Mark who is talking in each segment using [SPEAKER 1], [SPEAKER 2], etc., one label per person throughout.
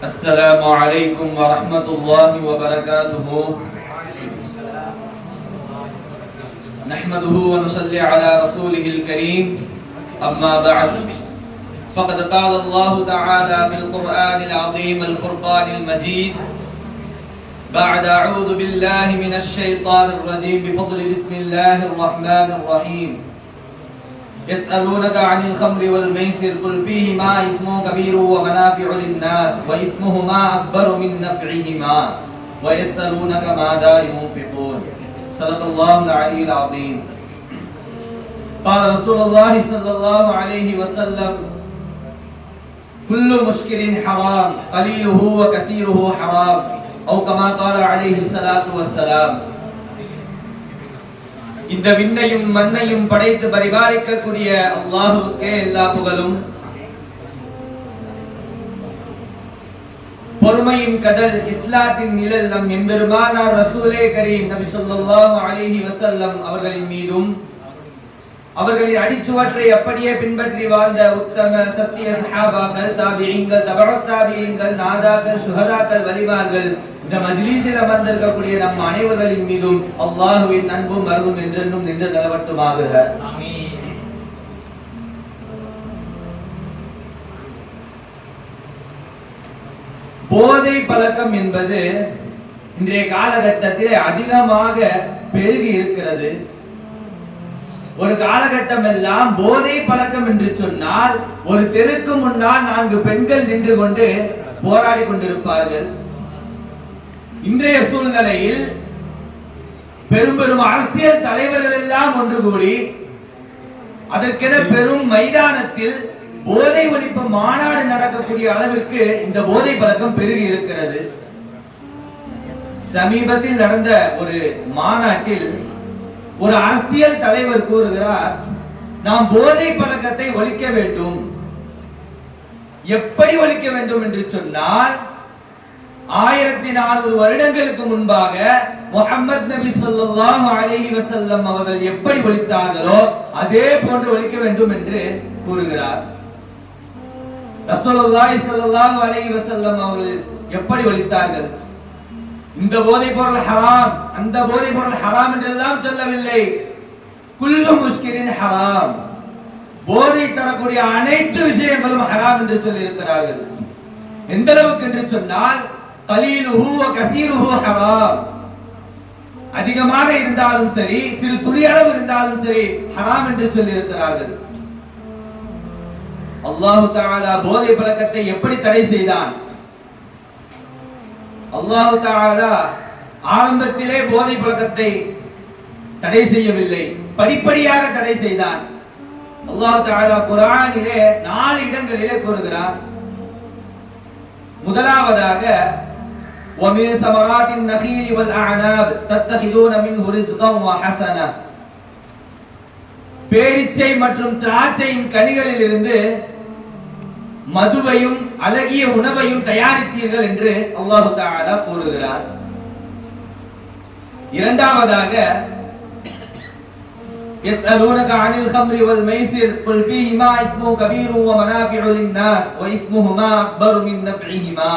[SPEAKER 1] السلام عليكم ورحمة الله وبركاته. نحمده ونصلي على رسوله الكريم. أما بعد فقد قال الله تعالى في القرآن العظيم الفرقان المجيد بعد أعوذ بالله من الشيطان الرجيم بفضل بسم الله الرحمن الرحيم. يسألونك عن الخمر والميسر قل فيهما إثم كبير ومنافع للناس وإثمهما أكبر من نفعهما ويسألونك ماذا ينفقون. صدق الله العلي العظيم. قال رسول الله صلى الله عليه وسلم، كل مشكل حرام، قليله وكثيره حرام. أو كما قال عليه الصلاة والسلام இந்த விண்ணையும் மண்ணையும் படைத்து பரிபாலிக்கக்கூடிய அல்லாஹுவுக்கே எல்லா புகழும். பொறுமையின் கடல் இஸ்லாத்தின் நிழல் நம் எம்பெருமானார் ரசூலே கரீம் நபி ஸல்லல்லாஹு அலிஹி வசல்லம் அவர்களின் மீதும். அவர்களின் அடிச்சுவற்றை அப்படியே பின்பற்றி வாழ்ந்த உத்தம சத்திய சஹாபாக்கள் தாபியங்கள் தபரத்தாபியங்கள் நாதாக்கள் சுகதாக்கள் வலிமார்கள் இந்த மஜ்லிஸில் அமர்ந்திருக்கக்கூடிய நம் அனைவர்களின் மீதும் அல்லாஹுவின் அன்பும் மருதும் என்றென்றும் நின்று நிலவட்டுமாக. போதை பழக்கம் என்பது இன்றைய காலகட்டத்தில் அதிகமாக பெருகி இருக்கிறது. ஒரு காலகட்டம் எல்லாம் போதை பழக்கம் என்று சொன்னால் ஒரு தெருக்கு முன்னால் நான்கு பெண்கள் நின்று கொண்டு போராடி கொண்டிருப்பார்கள். இன்றைய சூழ்நிலையில் பெரும் பெரும் அரசியல் தலைவர்கள் எல்லாம் ஒன்று கூடி அதற்கென பெரும் மைதானத்தில் போதை ஒழிப்பு மாநாடு நடக்கக்கூடிய அளவிற்கு இந்த போதை பழக்கம் பெருகி இருக்கிறது. சமீபத்தில் நடந்த ஒரு மாநாட்டில் ஒரு அரசியல் தலைவர் கூறுகிறார் நாம் போதை பழக்கத்தை ஒழிக்க வேண்டும். எப்படி ஒழிக்க வேண்டும் என்று சொன்னால் ஆயிரத்தி நானூறு வருடங்களுக்கு முன்பாக முகமது நபி ஸல்லல்லாஹு அலைஹி வசல்லம் அவர்கள் எப்படி ஒழித்தார்களோ அதே போன்று ஒழிக்க வேண்டும் என்று கூறுகிறார். ரசூலுல்லாஹி ஸல்லல்லாஹு அலைஹி வசல்லம் அவர்கள் எப்படி ஒழித்தார்கள்? இந்த போதைப் பொருள் ஹராம் அந்த போதைப் பொருள் ஹராம் என்றெல்லாம் சொல்லவில்லை. குல்லு முஸ்கிரின் ஹராம். போதை தரக்கூடிய அனைத்து விஷயங்களும் ஹராம் என்று சொல்லி இருக்கிறார்கள் எந்த அளவுக்கு என்று சொன்னால் கலீலுஹு வ கசீருஹு ஹராம். அதிகமாக இருந்தாலும் சரி சிறு துளி அளவு இருந்தாலும் சரி ஹராம் என்று சொல்லி இருக்கிறார்கள் அல்லாஹு தஆலா போதை பழக்கத்தை எப்படி தடை செய்தான்? அல்லாஹு தஆலா ஆரம்பத்திலே போதை பழக்கத்தை தடை செய்யவில்லை படிப்படியாக தடை செய்தான் அல்லாஹ் தஆலா குர்ஆனிலே நாலு இடங்களிலே கூறுகிறார் முதலாவதாக ومن ثمرات النخيل والأعناب تتخذون منه رزقا وحسنا பேரிச்சை மற்றும் திராட்சையின் கனிகளில் இருந்து மதுவையும் அழகிய உணவையும் தயாரித்தீர்கள் என்று அல்லாஹு தஆலா கூறுகிறார் இரண்டாவதாக يسألونك عن الخمر والميسر قل فيهما إثم كبير ومنافع للناس وإثمهما أكبر من نفعهما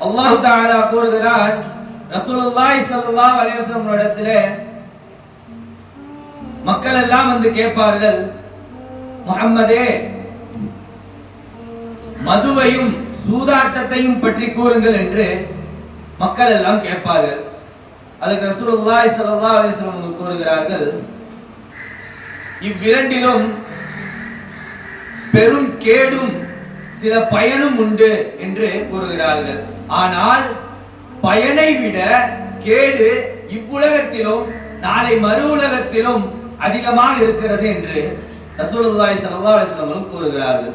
[SPEAKER 1] அல்லாஹு தஆலா கூறுகிறார் ரசூலுல்லாஹி ஸல்லல்லாஹு அலைஹி வஸல்லம் இடத்திலே மக்கள் எல்லாம் வந்து கேட்பார்கள் முகம்மதே மதுவையும் சூதாட்டத்தையும் பற்றி கூறுங்கள் என்று மக்கள் எல்லாம் கேட்பார்கள். அதுக்கு ரசூலுல்லாஹி ஸல்லல்லாஹு அலைஹி வஸல்லம் கூறுகிறார்கள் இவ்விரண்டிலும் பெரும் கேடும் சில பயனும் உண்டு என்று கூறுகிறார்கள். ஆனால் பயனை விட கேடு இவ்வுலகத்திலும் நாளை மறு உலகத்திலும் அதிகமாக இருக்கிறது என்று ரசூலுல்லாஹி ஸல்லல்லாஹு அலைஹி வஸல்லம் கூறுகிறார்கள்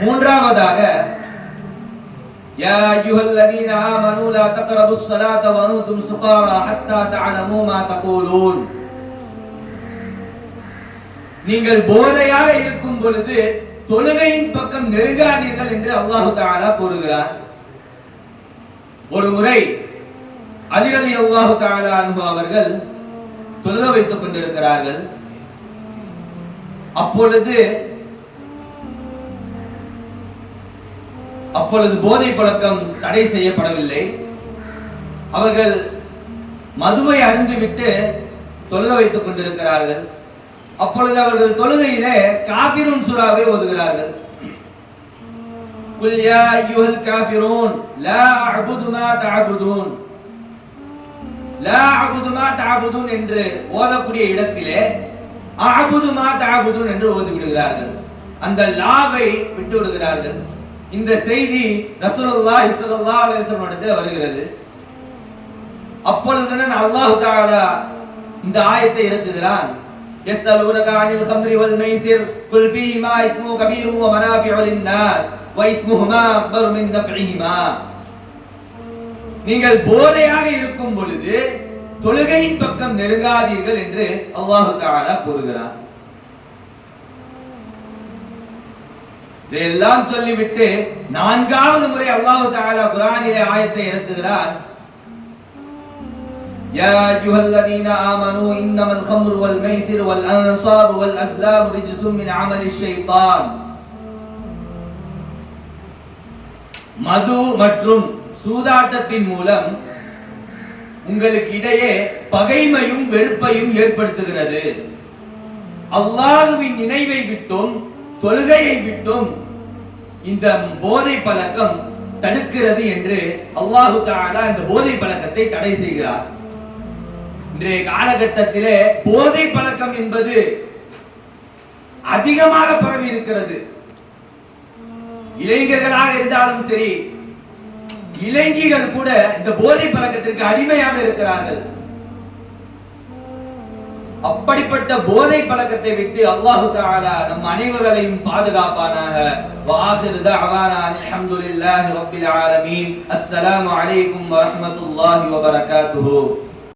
[SPEAKER 1] மூன்றாவதாக يا أيها الذين آمنوا لا تقربوا الصلاة وأنتم سقارى حتى تعلموا ما تقولون நீங்கள் போதையாக இருக்கும் பொழுது தொழுகையின் பக்கம் நெருங்காதீர்கள் என்று அல்லாஹு தஆலா கூறுகிறார் ஒரு முறை அலிரலி அல்லாஹு தஆலா அன்ஹு அவர்கள் தொழுக வைத்துக் கொண்டிருக்கிறார்கள். அப்பொழுது அப்பொழுது போதை பழக்கம் தடை செய்யப்படவில்லை. அவர்கள் மதுவை அருந்துவிட்டு தொழுக வைத்துக் கொண்டிருக்கிறார்கள். அப்பொழுது அவர்கள் தொழுகையிலே காபிரும் சுறாவை ஓதுகிறார்கள். குல் யா அய்யுஹல் காஃபிரூன் லா அஅபுது மா தஅபுதூன். லா அஅபுது மா தஅபுதூன் என்று ஓதக்கூடிய இடத்திலே அஅபுது மா தஅபுதூன் என்று ஓதி விடுகிறார்கள் அந்த லாவை விட்டு விடுகிறார்கள் இந்த செய்தி ரசூலுல்லாஹி ஸல்லல்லாஹு அலைஹி வஸல்லம் இடத்தில் வருகிறது அப்பொழுதுதான் அல்லாஹ் தஆலா இந்த ஆயத்தை இறக்குகிறான் يسألونك عن الخمر والميسر قل فيهما إثم كبير ومنافع للناس وإثمهما أكبر من نفعهما நீங்கள் போதையாக இருக்கும் பொழுது தொழுகையின் பக்கம் நெருங்காதீர்கள் என்று அல்லாஹு தஆலா கூறுகிறான் இதையெல்லாம் சொல்லிவிட்டு நான்காவது முறை அல்லாஹு தஆலா குர்ஆனிலே ஆயத்தை இறக்குகிறான் يا أيها الذين آمنوا إنما الخمر والميسر والأنصار والأزلام رجس من عمل الشيطان மது மற்றும் சூதாட்டத்தின் மூலம் உங்களுக்கு இடையே பகைமையும் வெறுப்பையும் ஏற்படுத்துகிறது. அல்லாஹுவின் நினைவை விட்டும் தொழுகையை விட்டும் இந்த போதை பழக்கம் தடுக்கிறது என்று அல்லாஹு தாலா இந்த போதை பழக்கத்தை தடை செய்கிறார். இன்றைய காலகட்டத்திலே போதை பழக்கம் என்பது அதிகமாக பரவி இருக்கிறது. இளைஞர்களாக இருந்தாலும் சரி இளைஞிகள் கூட இந்த போதை பழக்கத்திற்கு அடிமையாக இருக்கிறார்கள். அப்படிப்பட்ட போதை பழக்கத்தை விட்டு அல்லாஹு தாலா நம் அனைவர்களையும் பாதுகாப்பானாக. வாசிரு தஅவானா அல்ஹம்துலில்லாஹி ரப்பில் ஆலமீன். அஸ்ஸலாமு அலைக்கும் வரஹ்மத்துல்லாஹி வபரகாத்துஹு.